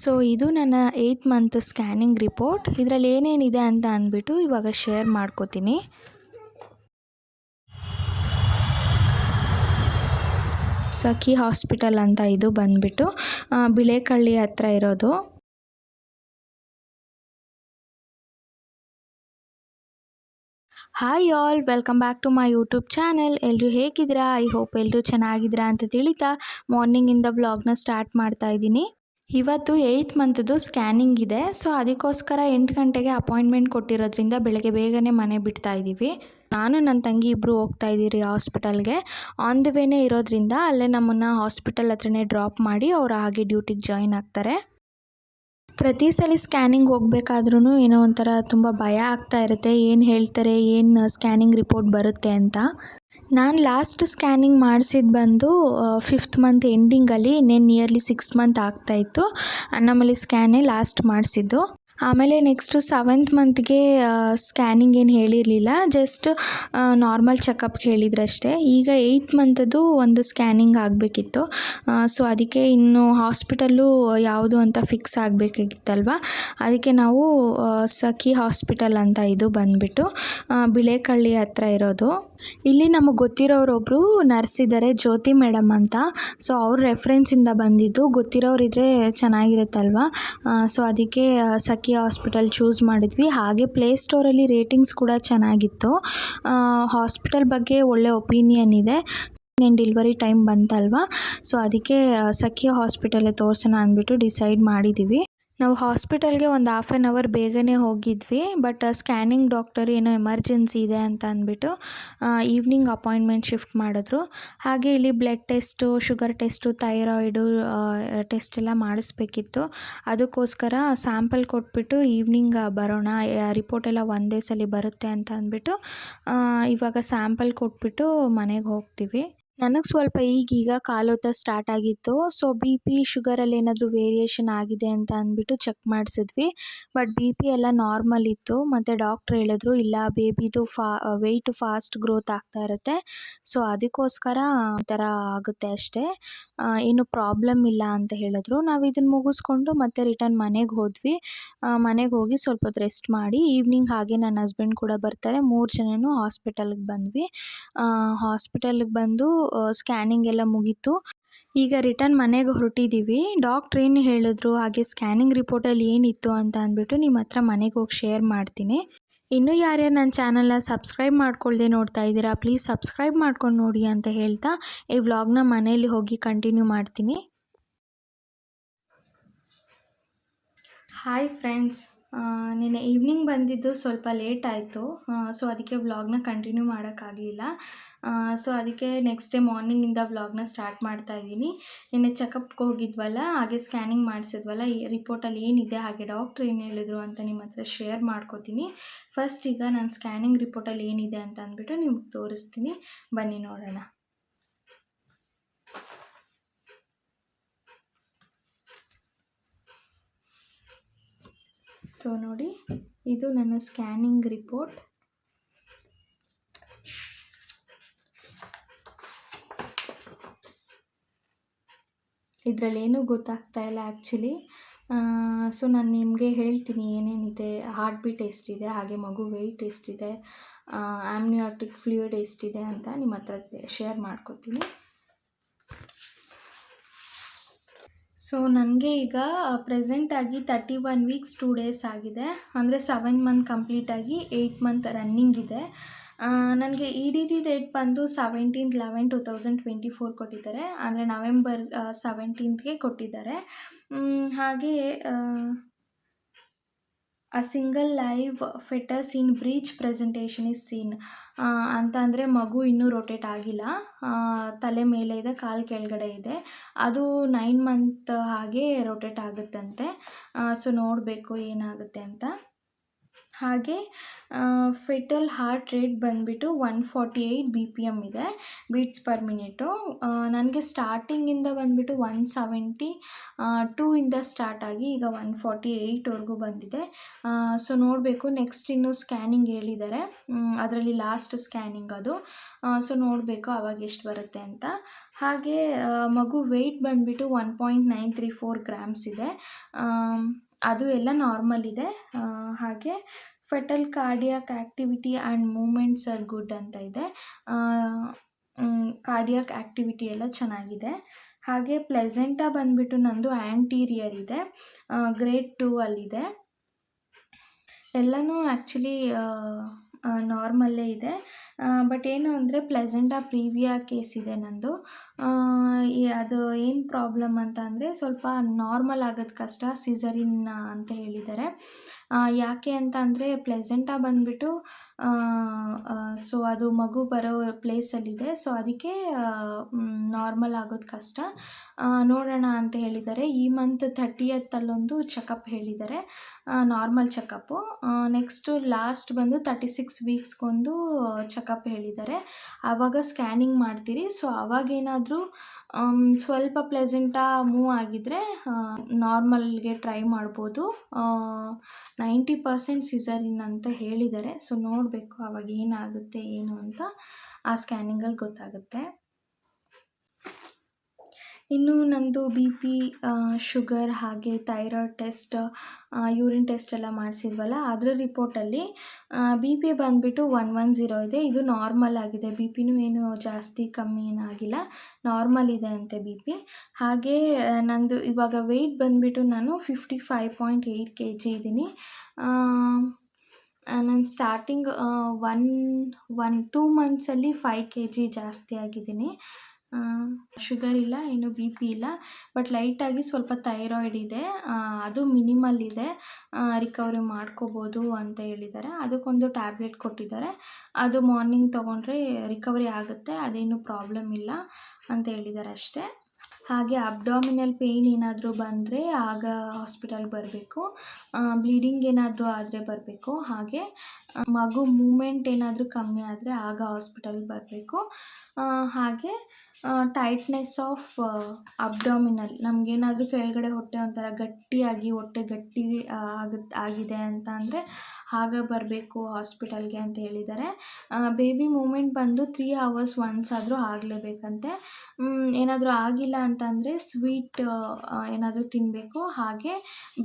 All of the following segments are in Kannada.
ಸೊ ಇದು ನನ್ನ ಏಯ್ತ್ ಮಂತ್ ಸ್ಕ್ಯಾನಿಂಗ್ ರಿಪೋರ್ಟ್ ಇದರಲ್ಲಿ ಏನೇನಿದೆ ಅಂತ ಅಂದ್ಬಿಟ್ಟು ಇವಾಗ ಶೇರ್ ಮಾಡ್ಕೋತೀನಿ. ಸಖಿ ಹಾಸ್ಪಿಟಲ್ ಅಂತ ಇದು ಬಂದ್ಬಿಟ್ಟು ಬಿಳೆಕಳ್ಳಿ ಹತ್ರ ಇರೋದು. Hi all welcome back to my YouTube channel ಎಲ್ಲರೂ ಹೇಗಿದ್ದೀರಾ? ಐ ಹೋಪ್ ಎಲ್ಲರೂ ಚೆನ್ನಾಗಿದ್ದೀರಾ ಅಂತ ತಿಳಿತಾ ಮಾರ್ನಿಂಗಿಂದ ವ್ಲಾಗ್ನ ಸ್ಟಾರ್ಟ್ ಮಾಡ್ತಾ ಇದ್ದೀನಿ. ಇವತ್ತು ಏಯ್ತ್ ಮಂತ್ದು ಸ್ಕ್ಯಾನಿಂಗ್ ಇದೆ. ಸೊ ಅದಕ್ಕೋಸ್ಕರ ಎಂಟು ಗಂಟೆಗೆ ಅಪಾಯಿಂಟ್ಮೆಂಟ್ ಕೊಟ್ಟಿರೋದ್ರಿಂದ ಬೆಳಗ್ಗೆ ಬೇಗನೆ ಮನೆ ಬಿಡ್ತಾ ಇದ್ದೀವಿ ನಾನು ನನ್ನ ತಂಗಿ ಇಬ್ಬರು ಹೋಗ್ತಾ ಇದ್ದೀರಿ ಹಾಸ್ಪಿಟಲ್ಗೆ ಆನ್ ದ ವೇನೇ ಇರೋದ್ರಿಂದ ಅಲ್ಲೇ ನಮ್ಮನ್ನು ಹಾಸ್ಪಿಟಲ್ ಹತ್ರನೇ ಡ್ರಾಪ್ ಮಾಡಿ ಅವರು ಹಾಗೆ ಡ್ಯೂಟಿಗೆ ಜಾಯಿನ್ ಆಗ್ತಾರೆ. ಪ್ರತಿ ಸಲ ಸ್ಕ್ಯಾನಿಂಗ್ ಹೋಗಬೇಕಾದ್ರೂ ಏನೋ ಒಂಥರ ತುಂಬ ಭಯ ಆಗ್ತಾ ಇರುತ್ತೆ. ಏನು ಹೇಳ್ತಾರೆ, ಏನು ಸ್ಕ್ಯಾನಿಂಗ್ ರಿಪೋರ್ಟ್ ಬರುತ್ತೆ ಅಂತ. ನಾನು ಲಾಸ್ಟ್ ಸ್ಕ್ಯಾನಿಂಗ್ ಮಾಡಿಸಿದ್ದು ಬಂದು ಫಿಫ್ತ್ ಮಂತ್ ಎಂಡಿಂಗಲ್ಲಿ ಇನ್ನೇನು ನಿಯರ್ಲಿ ಸಿಕ್ಸ್ ಮಂತ್ ಆಗ್ತಾಯಿತ್ತು ನಮ್ಮಲ್ಲಿ ಸ್ಕ್ಯಾನೇ ಲಾಸ್ಟ್ ಮಾಡಿಸಿದ್ದು. ಆಮೇಲೆ ನೆಕ್ಸ್ಟು ಸೆವೆಂತ್ ಮಂತ್ಗೆ ಸ್ಕ್ಯಾನಿಂಗ್ ಏನು ಹೇಳಿರಲಿಲ್ಲ ಜಸ್ಟ್ ನಾರ್ಮಲ್ ಚೆಕಪ್ಗೆ ಹೇಳಿದ್ರಷ್ಟೇ ಈಗ ಏಯ್ತ್ ಮಂತದ್ದು ಒಂದು ಸ್ಕ್ಯಾನಿಂಗ್ ಆಗಬೇಕಿತ್ತು. ಸೊ ಅದಕ್ಕೆ ಇನ್ನು ಹಾಸ್ಪಿಟಲ್ಲು ಯಾವುದು ಅಂತ ಫಿಕ್ಸ್ ಆಗಬೇಕಾಗಿತ್ತಲ್ವ? ಅದಕ್ಕೆ ನಾವು ಸಖಿ ಹಾಸ್ಪಿಟಲ್ ಅಂತ ಇದು ಬಂದ್ಬಿಟ್ಟು ಬಿಳೇಕಳ್ಳಿ ಹತ್ರ ಇರೋದು. ಇಲ್ಲಿ ನಮಗೆ ಗೊತ್ತಿರೋರೊಬ್ಬರು ನರ್ಸ್ ಇದ್ದಾರೆ ಜ್ಯೋತಿ ಮೇಡಮ್ ಅಂತ. ಸೊ ಅವ್ರ ರೆಫ್ರೆನ್ಸಿಂದ ಬಂದಿದ್ದು ಗೊತ್ತಿರೋರಿದ್ರೆ ಚೆನ್ನಾಗಿರುತ್ತಲ್ವ? ಸೊ ಅದಕ್ಕೆ ಆ, ಸಖಿ ಹಾಸ್ಪಿಟಲ್ ಚೂಸ್ ಮಾಡಿದ್ವಿ. ಹಾಗೆ ಪ್ಲೇ ಸ್ಟೋರಲ್ಲಿ ರೇಟಿಂಗ್ಸ್ ಕೂಡ ಚೆನ್ನಾಗಿತ್ತು. ಹಾಸ್ಪಿಟಲ್ ಬಗ್ಗೆ ಒಳ್ಳೆ ಒಪಿನಿಯನ್ ಇದೆ. ನೆನ್ ಡಿಲ್ವರಿ ಟೈಮ್ ಬಂತಲ್ವಾ? ಸೊ ಅದಕ್ಕೆ ಸಖಿಯ ಹಾಸ್ಪಿಟಲೇ ತೋರಿಸೋಣ ಅಂದ್ಬಿಟ್ಟು ಡಿಸೈಡ್ ಮಾಡಿದ್ದೀವಿ ನಾವು ಹಾಸ್ಪಿಟಲ್ಗೆ ಒಂದು ಹಾಫ್ ಆನ್ ಅವರ್ ಬೇಗನೆ ಹೋಗಿದ್ವಿ ಬಟ್ ಸ್ಕ್ಯಾನಿಂಗ್ ಡಾಕ್ಟರ್ ಏನೋ ಎಮರ್ಜೆನ್ಸಿ ಇದೆ ಅಂತ ಅಂದ್ಬಿಟ್ಟು ಈವ್ನಿಂಗ್ ಅಪಾಯಿಂಟ್ಮೆಂಟ್ ಶಿಫ್ಟ್ ಮಾಡಿದ್ರು. ಹಾಗೆ ಇಲ್ಲಿ blood test sugar test thyroid test ಎಲ್ಲ ಮಾಡಿಸ್ಬೇಕಿತ್ತು. ಅದಕ್ಕೋಸ್ಕರ ಸ್ಯಾಂಪಲ್ ಕೊಟ್ಬಿಟ್ಟು ಈವ್ನಿಂಗ್ ಬರೋಣ ರಿಪೋರ್ಟ್ ಎಲ್ಲ ಒಂದೇ ಸಲ ಬರುತ್ತೆ ಅಂತ ಅಂದ್ಬಿಟ್ಟು ಇವಾಗ ಸ್ಯಾಂಪಲ್ ಕೊಟ್ಬಿಟ್ಟು ಮನೆಗೆ ಹೋಗ್ತೀವಿ. ನನಗೆ ಸ್ವಲ್ಪ ಈಗೀಗ ಕಾಲೋತ ಸ್ಟಾರ್ಟ್ ಆಗಿತ್ತು. ಸೊ ಬಿ ಪಿ ಶುಗರಲ್ಲಿ ಏನಾದರೂ ವೇರಿಯೇಷನ್ ಆಗಿದೆ ಅಂತ ಅಂದ್ಬಿಟ್ಟು ಚೆಕ್ ಮಾಡಿಸಿದ್ವಿ. ಬಟ್ ಬಿ ಪಿ ಎಲ್ಲ ನಾರ್ಮಲ್ ಇತ್ತು. ಮತ್ತು ಡಾಕ್ಟ್ರ್ ಹೇಳಿದ್ರು, ಇಲ್ಲ ಬೇಬಿದು ಫಾ ವೆಯ್ಟ್ ಫಾಸ್ಟ್ ಗ್ರೋತ್ ಆಗ್ತಾ ಇರುತ್ತೆ. ಸೊ ಅದಕ್ಕೋಸ್ಕರ ಥರ ಆಗುತ್ತೆ ಅಷ್ಟೇ. ಏನು ಪ್ರಾಬ್ಲಮ್ ಇಲ್ಲ ಅಂತ ಹೇಳಿದ್ರು. ನಾವು ಇದನ್ನು ಮುಗಿಸ್ಕೊಂಡು ಮತ್ತೆ ರಿಟರ್ನ್ ಮನೆಗೆ ಹೋದ್ವಿ. ಮನೆಗೆ ಹೋಗಿ ಸ್ವಲ್ಪ ಹೊತ್ತು ರೆಸ್ಟ್ ಮಾಡಿ ಈವ್ನಿಂಗ್ ಹಾಗೆ ನನ್ನ ಹಸ್ಬೆಂಡ್ ಕೂಡ ಬರ್ತಾರೆ. ಮೂರು ಜನನೂ ಹಾಸ್ಪಿಟಲ್ಗೆ ಬಂದ್ವಿ. ಹಾಸ್ಪಿಟಲ್ಗೆ ಬಂದು ಸ್ಕ್ಯಾನಿಂಗ್ ಎಲ್ಲ ಮುಗೀತು. ಈಗ ರಿಟರ್ನ್ ಮನೆಗೆ ಹೊರಟಿದ್ದೀವಿ ಡಾಕ್ಟ್ರ್ ಏನು ಹೇಳಿದ್ರು, ಹಾಗೆ ಸ್ಕ್ಯಾನಿಂಗ್ ರಿಪೋರ್ಟಲ್ಲಿ ಏನಿತ್ತು ಅಂತ ಅಂದ್ಬಿಟ್ಟು ನಿಮ್ಮ ಹತ್ರ ಮನೆಗೆ ಹೋಗಿ ಶೇರ್ ಮಾಡ್ತೀನಿ. ಇನ್ನೂ ಯಾರ್ಯಾರು ನನ್ನ ಚಾನಲ್ನ ಸಬ್ಸ್ಕ್ರೈಬ್ ಮಾಡ್ಕೊಳ್ಳ್ದೆ ನೋಡ್ತಾ ಇದ್ದೀರಾ ಪ್ಲೀಸ್ ಸಬ್ಸ್ಕ್ರೈಬ್ ಮಾಡ್ಕೊಂಡು ನೋಡಿ ಅಂತ ಹೇಳ್ತಾ ಈ ವ್ಲಾಗ್ನ ಮನೆಯಲ್ಲಿ ಹೋಗಿ ಕಂಟಿನ್ಯೂ ಮಾಡ್ತೀನಿ. ಹಾಯ್ ಫ್ರೆಂಡ್ಸ್ ನಿನ್ನೆ ಈವ್ನಿಂಗ್ ಬಂದಿದ್ದು ಸ್ವಲ್ಪ ಲೇಟ್ ಆಯಿತು. ಸೊ ಅದಕ್ಕೆ ವ್ಲಾಗ್ನ ಕಂಟಿನ್ಯೂ ಮಾಡೋಕ್ಕಾಗಲಿಲ್ಲ. ಸೊ ಅದಕ್ಕೆ ನೆಕ್ಸ್ಟ್ ಡೇ ಮಾರ್ನಿಂಗಿಂದ ವ್ಲಾಗ್ನ ಸ್ಟಾರ್ಟ್ ಮಾಡ್ತಾ ಇದ್ದೀನಿ. ನಿನ್ನೆ ಚೆಕಪ್ಗೆ ಹೋಗಿದ್ವಲ್ಲ, ಹಾಗೆ ಸ್ಕ್ಯಾನಿಂಗ್ ಮಾಡಿಸಿದ್ವಲ್ಲ, ಈ ರಿಪೋರ್ಟಲ್ಲಿ ಏನಿದೆ ಹಾಗೆ ಡಾಕ್ಟ್ರ್ ಏನು ಹೇಳಿದ್ರು ಅಂತ ನಿಮ್ಮ ಹತ್ರ ಶೇರ್ ಮಾಡ್ಕೋತೀನಿ. ಫಸ್ಟ್ ಈಗ ನಾನು ಸ್ಕ್ಯಾನಿಂಗ್ ರಿಪೋರ್ಟಲ್ಲಿ ಏನಿದೆ ಅಂತ ಅಂದ್ಬಿಟ್ಟು ನಿಮ್ಗೆ ತೋರಿಸ್ತೀನಿ. ಬನ್ನಿ ನೋಡೋಣ. ಸೊ ನೋಡಿ, ಇದು ನನ್ನ ಸ್ಕ್ಯಾನಿಂಗ್ ರಿಪೋರ್ಟ್. ಇದರಲ್ಲೇನೂ ಗೊತ್ತಾಗ್ತಾ ಇಲ್ಲ ಆ್ಯಕ್ಚುಲಿ ಸೊ ನಾನು ನಿಮಗೆ ಹೇಳ್ತೀನಿ ಏನೇನಿದೆ ಹಾರ್ಟ್ ಬೀಟ್ ಎಷ್ಟಿದೆ ಹಾಗೆ ಮಗು ವೆಯ್ಟ್ ಎಷ್ಟಿದೆ ಆಮ್ನಿಯಾಟಿಕ್ ಫ್ಲೂಯಿಡ್ ಎಷ್ಟಿದೆ ಅಂತ ನಿಮ್ಮ ಹತ್ರ ಶೇರ್ ಮಾಡ್ಕೋತೀನಿ. ಸೊ ನನಗೆ ಈಗ ಪ್ರೆಸೆಂಟಾಗಿ thirty one weeks two days ಆಗಿದೆ. ಅಂದರೆ ಸೆವೆನ್ ಮಂತ್ ಕಂಪ್ಲೀಟಾಗಿ ಏಯ್ಟ್ ಮಂತ್ ರನ್ನಿಂಗ್ ಇದೆ. ನನಗೆ ಇ ಡಿ ಡಿ ಡೇಟ್ ಬಂದು seventeenth eleven two thousand twenty four ಕೊಟ್ಟಿದ್ದಾರೆ. ಅಂದರೆ ನವೆಂಬರ್ ಸೆವೆಂಟೀನ್ತ್ಗೆ ಕೊಟ್ಟಿದ್ದಾರೆ. ಮ್, ಅ single live fetus in breech presentation is seen ಅಂತ ಅಂದರೆ ಮಗು ಇನ್ನೂ ರೊಟೇಟ್ ಆಗಿಲ್ಲ. ತಲೆ ಮೇಲೆ ಇದೆ, ಕಾಲು ಕೆಳಗಡೆ ಇದೆ. ಅದು ನೈನ್ ಮಂತ್ ಹಾಗೆ ರೊಟೇಟ್ ಆಗುತ್ತಂತೆ. ಸೊ ನೋಡಬೇಕು ಏನಾಗುತ್ತೆ ಅಂತ. ಹಾಗೆ ಫೆಟಲ್ ಹಾರ್ಟ್ ರೇಟ್ ಬಂದುಬಿಟ್ಟು one forty eight B P M ಇದೆ, ಬೀಟ್ಸ್ ಪರ್ ಮಿನಿಟು. ನನಗೆ ಸ್ಟಾರ್ಟಿಂಗಿಂದ ಬಂದುಬಿಟ್ಟು ಒನ್ ಸೆವೆಂಟಿ ಟೂ ಇಂದ ಸ್ಟಾರ್ಟ್ ಆಗಿ ಈಗ ಒನ್ ಫಾರ್ಟಿ ಏಯ್ಟ್ವರೆಗೂ ಬಂದಿದೆ. ಸೊ ನೋಡಬೇಕು, ನೆಕ್ಸ್ಟ್ ಇನ್ನು ಸ್ಕ್ಯಾನಿಂಗ್ ಹೇಳಿದ್ದಾರೆ. ಅದರಲ್ಲಿ ಲಾಸ್ಟ್ ಸ್ಕ್ಯಾನಿಂಗ್ ಅದು. ಸೊ ನೋಡಬೇಕು ಅವಾಗ ಎಷ್ಟು ಬರುತ್ತೆ ಅಂತ. ಹಾಗೆ ಮಗು ವೆಯ್ಟ್ ಬಂದುಬಿಟ್ಟು one point nine three four grams ಇದೆ. ಅದು ಎಲ್ಲ ನಾರ್ಮಲ್ ಇದೆ. ಹಾಗೆ fetal cardiac activity and movements are good ಅಂತ ಇದೆ. ಕಾರ್ಡಿಯಾಕ್ ಆ್ಯಕ್ಟಿವಿಟಿ ಎಲ್ಲ ಚೆನ್ನಾಗಿದೆ. ಹಾಗೆ ಪ್ಲೆಸೆಂಟಾ ಬಂದುಬಿಟ್ಟು ನಂದು ಆ್ಯಂಟೀರಿಯರ್ ಇದೆ. ಗ್ರೇಡ್ ಟೂ ಅಲ್ಲಿದೆ. ಎಲ್ಲನೂ ಆ್ಯಕ್ಚುಲಿ ನಾರ್ಮಲ್ಲೇ ಇದೆ. ಬಟ್ ಏನು ಅಂದರೆ ಪ್ಲೆಸೆಂಟಾ ಪ್ರೀವಿಯಾ ಕೇಸ್ ಇದೆ ನಂದು. ಅದು ಏನು ಪ್ರಾಬ್ಲಮ್ ಅಂತ ಅಂದರೆ ಸ್ವಲ್ಪ ನಾರ್ಮಲ್ ಆಗೋದು ಕಷ್ಟ ಸಿಸರಿನ್ ಅಂತ ಹೇಳಿದ್ದಾರೆ. ಯಾಕೆ ಅಂತ ಅಂದರೆ ಪ್ಲೆಸೆಂಟಾ ಬಂದುಬಿಟ್ಟು ಸೊ ಅದು ಮಗು ಬರೋ ಪ್ಲೇಸಲ್ಲಿದೆ ಸೊ ಅದಕ್ಕೆ ನಾರ್ಮಲ್ ಆಗೋದು ಕಷ್ಟ. ನೋಡೋಣ ಅಂತ ಹೇಳಿದ್ದಾರೆ. ಈ ಮಂತ್ ಥರ್ಟಿಯತ್ತಲ್ಲೊಂದು ಚೆಕಪ್ ಹೇಳಿದ್ದಾರೆ. ನಾರ್ಮಲ್ ಚೆಕಪ್ಪು ನೆಕ್ಸ್ಟು ಲಾಸ್ಟ್ ಬಂದು ತರ್ಟಿ ಸಿಕ್ಸ್ ವೀಕ್ಸ್ಗೊಂದು ಚೆಕಪ್ ಹೇಳಿದ್ದಾರೆ. ಆವಾಗ ಸ್ಕ್ಯಾನಿಂಗ್ ಮಾಡ್ತೀರಿ. ಸೊ ಅವಾಗೇನಾದರೂ ಸ್ವಲ್ಪ ಪ್ಲೆಸೆಂಟಾ ಮೂವ್ ಆಗಿದ್ದರೆ ನಾರ್ಮಲ್ಗೆ ಟ್ರೈ ಮಾಡ್ಬೋದು. ನೈಂಟಿ ಪರ್ಸೆಂಟ್ ಸಿಸರಿನ್ ಅಂತ ಹೇಳಿದ್ದಾರೆ. ಸೊ ನೋಡಬೇಕು ಅವಾಗ ಏನಾಗುತ್ತೆ, ಏನು ಅಂತ ಆ ಸ್ಕ್ಯಾನಿಂಗಲ್ಲಿ ಗೊತ್ತಾಗುತ್ತೆ. ಇನ್ನು ನಂದು ಬಿ ಪಿ ಶುಗರ್ ಹಾಗೆ ಥೈರಾಯ್ಡ್ ಟೆಸ್ಟ್ ಯೂರಿನ್ ಟೆಸ್ಟ್ ಎಲ್ಲ ಮಾಡಿಸಿದ್ವಲ್ಲ, ಅದರ ರಿಪೋರ್ಟಲ್ಲಿ ಬಿ ಪಿ ಬಂದುಬಿಟ್ಟು ಒನ್ ಒನ್ ಝೀರೋ ಇದೆ. ಇದು ನಾರ್ಮಲ್ ಆಗಿದೆ. ಬಿ ಪಿನೂ ಏನು ಜಾಸ್ತಿ ಕಮ್ಮಿ ಏನಾಗಿಲ್ಲ ನಾರ್ಮಲ್ ಇದೆ ಅಂತೆ ಬಿ ಪಿ ಹಾಗೆ ನಂದು ಇವಾಗ ವೆಯ್ಟ್ ಬಂದುಬಿಟ್ಟು ನಾನು fifty five point eight K G ಇದ್ದೀನಿ ನಾನು ಸ್ಟಾರ್ಟಿಂಗ್ ಒನ್ ಒನ್ ಟೂ ಮಂತ್ಸಲ್ಲಿ ಫೈವ್ ಕೆ ಜಿ ಜಾಸ್ತಿ ಆಗಿದ್ದೀನಿ. ಶುಗರ್ ಇಲ್ಲ ಏನು ಬಿ ಪಿ ಇಲ್ಲ, ಬಟ್ ಲೈಟಾಗಿ ಸ್ವಲ್ಪ ಥೈರಾಯ್ಡ್ ಇದೆ. ಅದು ಮಿನಿಮಲ್ ಇದೆ. ರಿಕವರಿ ಮಾಡ್ಕೋಬೋದು ಅಂತ ಹೇಳಿದ್ದಾರೆ. ಅದಕ್ಕೊಂದು ಟ್ಯಾಬ್ಲೆಟ್ ಕೊಟ್ಟಿದ್ದಾರೆ. ಅದು ಮಾರ್ನಿಂಗ್ ತೊಗೊಂಡ್ರೆ ರಿಕವರಿ ಆಗುತ್ತೆ, ಅದೇನು ಪ್ರಾಬ್ಲಮ್ ಇಲ್ಲ ಅಂತ ಹೇಳಿದ್ದಾರೆ ಅಷ್ಟೇ. ಹಾಗೆ ಅಬ್ಡಾಮಿನಲ್ ಪೇಯ್ನ್ ಏನಾದರೂ ಬಂದರೆ ಆಗ ಹಾಸ್ಪಿಟಲ್ಗೆ ಬರಬೇಕು. ಬ್ಲೀಡಿಂಗ್ ಏನಾದರೂ ಆದರೆ ಬರಬೇಕು. ಹಾಗೆ ಮಗು ಮೂಮೆಂಟ್ ಏನಾದರೂ ಕಮ್ಮಿ ಆದರೆ ಆಗ ಹಾಸ್ಪಿಟಲ್ಗೆ ಬರಬೇಕು. ಹಾಗೆ ಟೈಟ್ನೆಸ್ ಆಫ್ ಅಬ್ಡಾಮಿನಲ್ ನಮಗೇನಾದರೂ ಕೆಳಗಡೆ ಹೊಟ್ಟೆ ಒಂಥರ ಗಟ್ಟಿಯಾಗಿ, ಹೊಟ್ಟೆ ಗಟ್ಟಿ ಆಗುತ್ತೆ ಆಗಿದೆ ಅಂತ ಅಂದರೆ ಆಗ ಬರಬೇಕು ಹಾಸ್ಪಿಟಲ್ಗೆ ಅಂತ ಹೇಳಿದ್ದಾರೆ ಬೇಬಿ ಮೂಮೆಂಟ್ ಬಂದು ತ್ರೀ ಅವರ್ಸ್ ಒನ್ಸ್ ಆದರೂ ಆಗಲೇಬೇಕಂತೆ. ಏನಾದರೂ ಆಗಿಲ್ಲ ಅಂತಂದರೆ ಸ್ವೀಟ್ ಏನಾದರೂ ತಿನ್ನಬೇಕು ಹಾಗೆ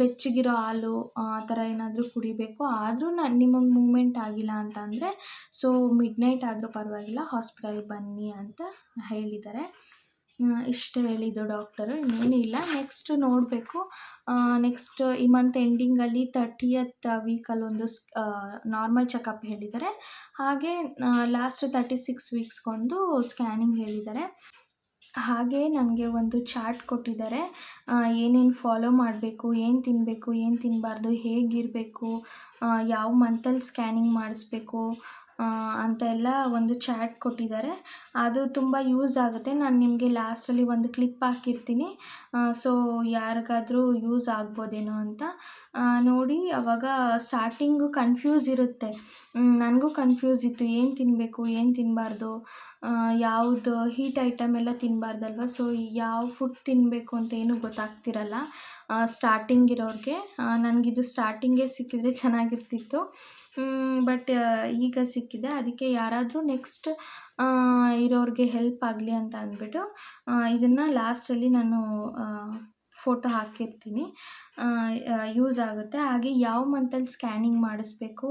ಬೆಚ್ಚಗಿರೋ ಹಾಲು, ಆ ಥರ ಏನಾದರೂ ಕುಡಿಬೇಕು. ಆದರೂ ನ, ನಿಮಗೆ ಮೂಮೆಂಟ್ ಆಗಿಲ್ಲ ಅಂತಂದರೆ ಸೊ ಮಿಡ್ ನೈಟ್ ಆದರೂ ಪರವಾಗಿಲ್ಲ, ಹಾಸ್ಪಿಟಲ್ಗೆ ಬನ್ನಿ ಅಂತ ಹೇಳಿದ್ದಾರೆ ಇಷ್ಟು ಹೇಳಿದ್ದು ಡಾಕ್ಟರು, ಇನ್ನೇನು ಇಲ್ಲ. ನೆಕ್ಸ್ಟ್ ನೋಡಬೇಕು. ನೆಕ್ಸ್ಟ್ ಈ ಮಂತ್ ಎಂಡಿಂಗಲ್ಲಿ ತರ್ಟಿಯತ್ ವೀಕಲ್ಲೊಂದು ನಾರ್ಮಲ್ ಚೆಕಪ್ ಹೇಳಿದ್ದಾರೆ. ಹಾಗೆ ಲಾಸ್ಟ್ ತರ್ಟಿ ಸಿಕ್ಸ್ ವೀಕ್ಸ್ಗೊಂದು ಸ್ಕ್ಯಾನಿಂಗ್ ಹೇಳಿದ್ದಾರೆ. ಹಾಗೆ ನನಗೆ ಒಂದು ಚಾರ್ಟ್ ಕೊಟ್ಟಿದ್ದಾರೆ. ಏನೇನು ಫಾಲೋ ಮಾಡಬೇಕು, ಏನು ತಿನ್ನಬೇಕು ಏನು ತಿನ್ನಬಾರ್ದು ಹೇಗಿರಬೇಕು ಯಾವ ಮಂತಲ್ಲಿ ಸ್ಕ್ಯಾನಿಂಗ್ ಮಾಡಿಸ್ಬೇಕು ಅಂತ ಎಲ್ಲ ಒಂದು ಚಾಟ್ ಕೊಟ್ಟಿದ್ದಾರೆ. ಅದು ತುಂಬ ಯೂಸ್ ಆಗುತ್ತೆ. ನಾನು ನಿಮಗೆ ಲಾಸ್ಟಲ್ಲಿ ಒಂದು ಕ್ಲಿಪ್ ಹಾಕಿರ್ತೀನಿ. ಸೊ ಯಾರಿಗಾದರೂ ಯೂಸ್ ಆಗ್ಬೋದೇನೋ ಅಂತ. ನೋಡಿ, ಅವಾಗ ಸ್ಟಾರ್ಟಿಂಗು ಕನ್ಫ್ಯೂಸ್ ಇರುತ್ತೆ. ನನಗೂ ಕನ್ಫ್ಯೂಸ್ ಇತ್ತು. ಏನು ತಿನ್ನಬೇಕು ಏನು ತಿನ್ನಬಾರ್ದು ಯಾವುದು ಹೀಟ್ ಐಟಮ್ ಎಲ್ಲ ತಿನ್ನಬಾರ್ದಲ್ವ ಸೊ ಯಾವ ಫುಡ್ ತಿನ್ನಬೇಕು ಅಂತ ಏನೂ ಗೊತ್ತಾಗ್ತಿರಲ್ಲ. ಸ್ಟಾರ್ಟಿಂಗ್ ಇರೋರಿಗೆ. ನನಗಿದು ಸ್ಟಾರ್ಟಿಂಗೇ ಸಿಕ್ಕಿದ್ರೆ ಚೆನ್ನಾಗಿರ್ತಿತ್ತು. ಬಟ್ ಈಗ ಸಿಕ್ಕಿದೆ. ಅದಕ್ಕೆ ಯಾರಾದರೂ ನೆಕ್ಸ್ಟ್ ಇರೋರಿಗೆ ಹೆಲ್ಪ್ ಆಗಲಿ ಅಂತ ಅಂದ್ಬಿಟ್ಟು ಇದನ್ನು ಲಾಸ್ಟಲ್ಲಿ ನಾನು ಫೋಟೋ ಹಾಕಿರ್ತೀನಿ. ಯೂಸ್ ಆಗುತ್ತೆ. ಹಾಗೆ ಯಾವ ಮಂತಲ್ಲಿ ಸ್ಕ್ಯಾನಿಂಗ್ ಮಾಡಿಸ್ಬೇಕು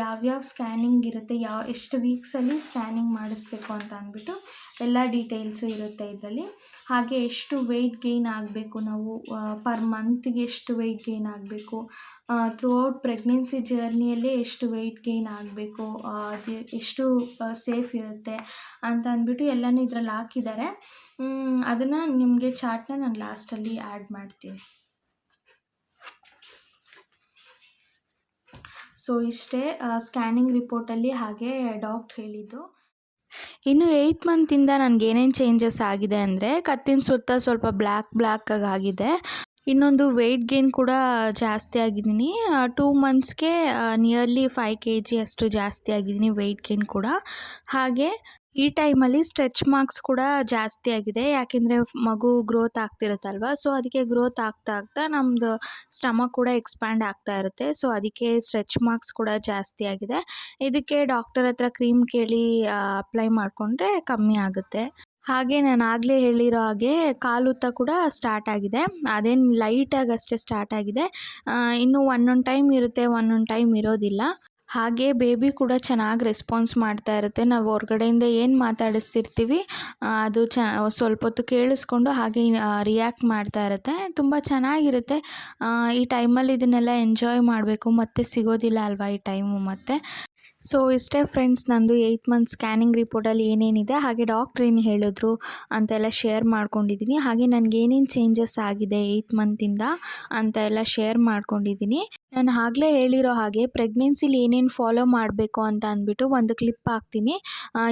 ಯಾವ್ಯಾವ ಸ್ಕ್ಯಾನಿಂಗ್ ಇರುತ್ತೆ, ಯಾವ, ಎಷ್ಟು ವೀಕ್ಸಲ್ಲಿ ಸ್ಕ್ಯಾನಿಂಗ್ ಮಾಡಿಸ್ಬೇಕು ಅಂತ ಅಂದ್ಬಿಟ್ಟು ಎಲ್ಲ ಡೀಟೇಲ್ಸು ಇರುತ್ತೆ ಇದರಲ್ಲಿ. ಹಾಗೆ ಎಷ್ಟು ವೆಯ್ಟ್ ಗೈನ್ ಆಗಬೇಕು ನಾವು ಪರ್ ಮಂತ್ಗೆ ಎಷ್ಟು ವೆಯ್ಟ್ ಗೈನ್ ಆಗಬೇಕು ಥ್ರೂ ಔಟ್ ಪ್ರೆಗ್ನೆನ್ಸಿ ಜರ್ನಿಯಲ್ಲೇ ಎಷ್ಟು ವೆಯ್ಟ್ ಗೈನ್ ಆಗಬೇಕು ಅದು ಎಷ್ಟು ಸೇಫ್ ಇರುತ್ತೆ ಅಂತ ಅಂದ್ಬಿಟ್ಟು ಎಲ್ಲನೂ ಇದರಲ್ಲಿ ಹಾಕಿದ್ದಾರೆ. ಅದನ್ನು ನಿಮಗೆ ಚಾರ್ಟ್ನ ನಾನು ಲಾಸ್ಟಲ್ಲಿ ಆ್ಯಡ್ ಮಾಡ್ತೀನಿ. ಸೊ ಇಷ್ಟೇ ಸ್ಕ್ಯಾನಿಂಗ್ ರಿಪೋರ್ಟಲ್ಲಿ ಹಾಗೆ ಡಾಕ್ಟ್ರ್ ಹೇಳಿದ್ದು. ಇನ್ನು ಏಯ್ತ್ ಮಂತಿಂದ ನನಗೆ ಏನೇನು ಚೇಂಜಸ್ ಆಗಿದೆ ಅಂದರೆ ಕತ್ತಿನ ಸುತ್ತ ಸ್ವಲ್ಪ ಬ್ಲ್ಯಾಕ್ ಬ್ಲ್ಯಾಕಾಗಿ ಆಗಿದೆ. ಇನ್ನೊಂದು ವೆಯ್ಟ್ ಗೇನ್ ಕೂಡ ಜಾಸ್ತಿ ಆಗಿದ್ದೀನಿ. ಟೂ ಮಂತ್ಸ್ಗೆ ನಿಯರ್ಲಿ ಫೈವ್ ಕೆ ಜಿ ಅಷ್ಟು ಜಾಸ್ತಿ ಆಗಿದ್ದೀನಿ ವೆಯ್ಟ್ ಗೇನ್ ಕೂಡ. ಹಾಗೆ ಈ ಟೈಮಲ್ಲಿ ಸ್ಟ್ರೆಚ್ ಮಾರ್ಕ್ಸ್ ಕೂಡ ಜಾಸ್ತಿ ಆಗಿದೆ. ಯಾಕೆಂದರೆ ಮಗು ಗ್ರೋತ್ ಆಗ್ತಿರುತ್ತಲ್ವ? ಸೊ, ಅದಕ್ಕೆ ಗ್ರೋತ್ ಆಗ್ತಾ ಆಗ್ತಾ ನಮ್ಮದು ಸ್ಟಮಕ್ ಕೂಡ ಎಕ್ಸ್ಪ್ಯಾಂಡ್ ಆಗ್ತಾ ಇರುತ್ತೆ. ಸೊ, ಅದಕ್ಕೆ ಸ್ಟ್ರೆಚ್ ಮಾರ್ಕ್ಸ್ ಕೂಡ ಜಾಸ್ತಿ ಆಗಿದೆ. ಇದಕ್ಕೆ ಡಾಕ್ಟರ್ ಹತ್ರ ಕ್ರೀಮ್ ಕೇಳಿ ಅಪ್ಲೈ ಮಾಡಿಕೊಂಡ್ರೆ ಕಮ್ಮಿ ಆಗುತ್ತೆ. ಹಾಗೆ ನಾನು ಆಗಲೇ ಹೇಳಿರೋ ಹಾಗೆ ಕಾಲುತ್ತ ಕೂಡ ಸ್ಟಾರ್ಟ್ ಆಗಿದೆ. ಅದೇನು ಲೈಟಾಗಿ ಅಷ್ಟೇ ಸ್ಟಾರ್ಟ್ ಆಗಿದೆ. ಇನ್ನೂ ಒಂದೊಂದು ಟೈಮ್ ಇರುತ್ತೆ, ಒಂದೊಂದು ಟೈಮ್ ಇರೋದಿಲ್ಲ. ಹಾಗೆ ಬೇಬಿ ಕೂಡ ಚೆನ್ನಾಗಿ ರೆಸ್ಪಾನ್ಸ್ ಮಾಡ್ತಾ ಇರುತ್ತೆ. ನಾವು ಹೊರ್ಗಡೆಯಿಂದ ಏನು ಮಾತಾಡಿಸ್ತಿರ್ತೀವಿ ಅದು ಚ, ಸ್ವಲ್ಪ ಹೊತ್ತು ಕೇಳಿಸ್ಕೊಂಡು ಹಾಗೆ ರಿಯಾಕ್ಟ್ ಮಾಡ್ತಾ ಇರುತ್ತೆ. ತುಂಬ ಚೆನ್ನಾಗಿರುತ್ತೆ. ಈ ಟೈಮಲ್ಲಿ ಇದನ್ನೆಲ್ಲ ಎಂಜಾಯ್ ಮಾಡಬೇಕು. ಮತ್ತೆ ಸಿಗೋದಿಲ್ಲ ಅಲ್ವಾ ಈ ಟೈಮು ಮತ್ತೆ? ಸೊ ಇಷ್ಟೇ ಫ್ರೆಂಡ್ಸ್ ನಂದು ಏಯ್ತ್ ಮಂತ್ ಸ್ಕ್ಯಾನಿಂಗ್ ರಿಪೋರ್ಟಲ್ಲಿ ಏನೇನಿದೆ, ಹಾಗೆ ಡಾಕ್ಟ್ರ್ ಏನು ಹೇಳಿದ್ರು ಅಂತೆಲ್ಲ ಶೇರ್ ಮಾಡ್ಕೊಂಡಿದ್ದೀನಿ ಹಾಗೆ ನನಗೆ ಏನೇನು ಚೇಂಜಸ್ ಆಗಿದೆ ಏಯ್ತ್ ಮಂತಿಂದ ಅಂತ ಎಲ್ಲ ಶೇರ್ ಮಾಡ್ಕೊಂಡಿದ್ದೀನಿ ನಾನು ಆಗಲೇ ಹೇಳಿರೋ ಹಾಗೆ ಪ್ರೆಗ್ನೆನ್ಸಿಲಿ ಏನೇನು ಫಾಲೋ ಮಾಡಬೇಕು ಅಂತ ಅಂದ್ಬಿಟ್ಟು ಒಂದು ಕ್ಲಿಪ್ ಹಾಕ್ತೀನಿ.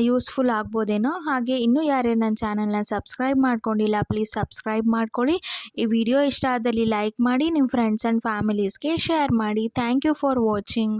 ಯೂಸ್ಫುಲ್ ಆಗ್ಬೋದೇನೋ? ಹಾಗೆ ಇನ್ನೂ ಯಾರ್ಯಾರು ನನ್ನ ಚಾನಲ್ನ ಸಬ್ಸ್ಕ್ರೈಬ್ ಮಾಡ್ಕೊಂಡಿಲ್ಲ ಪ್ಲೀಸ್ ಸಬ್ಸ್ಕ್ರೈಬ್ ಮಾಡ್ಕೊಳ್ಳಿ. ಈ ವಿಡಿಯೋ ಇಷ್ಟ ಆದಲ್ಲಿ ಲೈಕ್ ಮಾಡಿ ನಿಮ್ಮ ಫ್ರೆಂಡ್ಸ್ ಆ್ಯಂಡ್ ಫ್ಯಾಮಿಲೀಸ್ಗೆ ಶೇರ್ ಮಾಡಿ. Thank you for watching